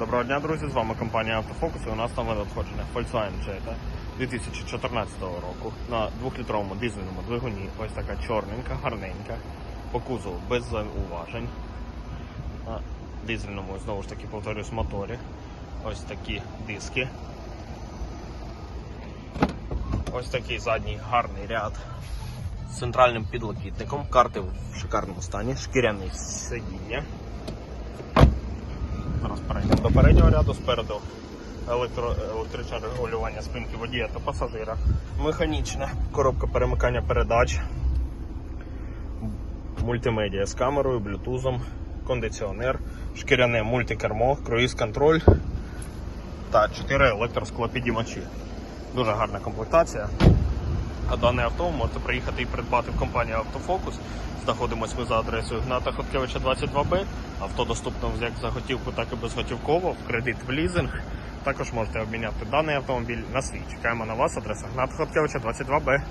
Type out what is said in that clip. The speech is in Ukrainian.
Доброго дня, друзі! З вами компанія Автофокус. І у нас нове надходження Volkswagen Jetta 2014 року на 2-літровому дизельному двигуні. Ось така чорненька, гарненька, по кузову без зауважень. На дизельному, знову ж таки, повторюсь, моторі. Ось такі диски. Ось такий задній гарний ряд з центральним підлокітником. Карти в шикарному стані, шкіряне сидіння. До переднього ряду, спереду електро, електричне регулювання спинки водія та пасажира. Механічне, коробка перемикання передач, мультимедіа з камерою, блютузом, кондиціонер, шкіряне мультикермо, круїз-контроль та 4 електросклопідіймачі. Дуже гарна комплектація. А дане авто можете приїхати і придбати в компанії Автофокус. Знаходимося ми за адресою Гната Хоткевича 22Б. Авто доступно як за готівку, так і безготівково, в кредит в лізинг. Також можете обміняти даний автомобіль на свій. Чекаємо на вас, адреса Гната Хоткевича 22Б.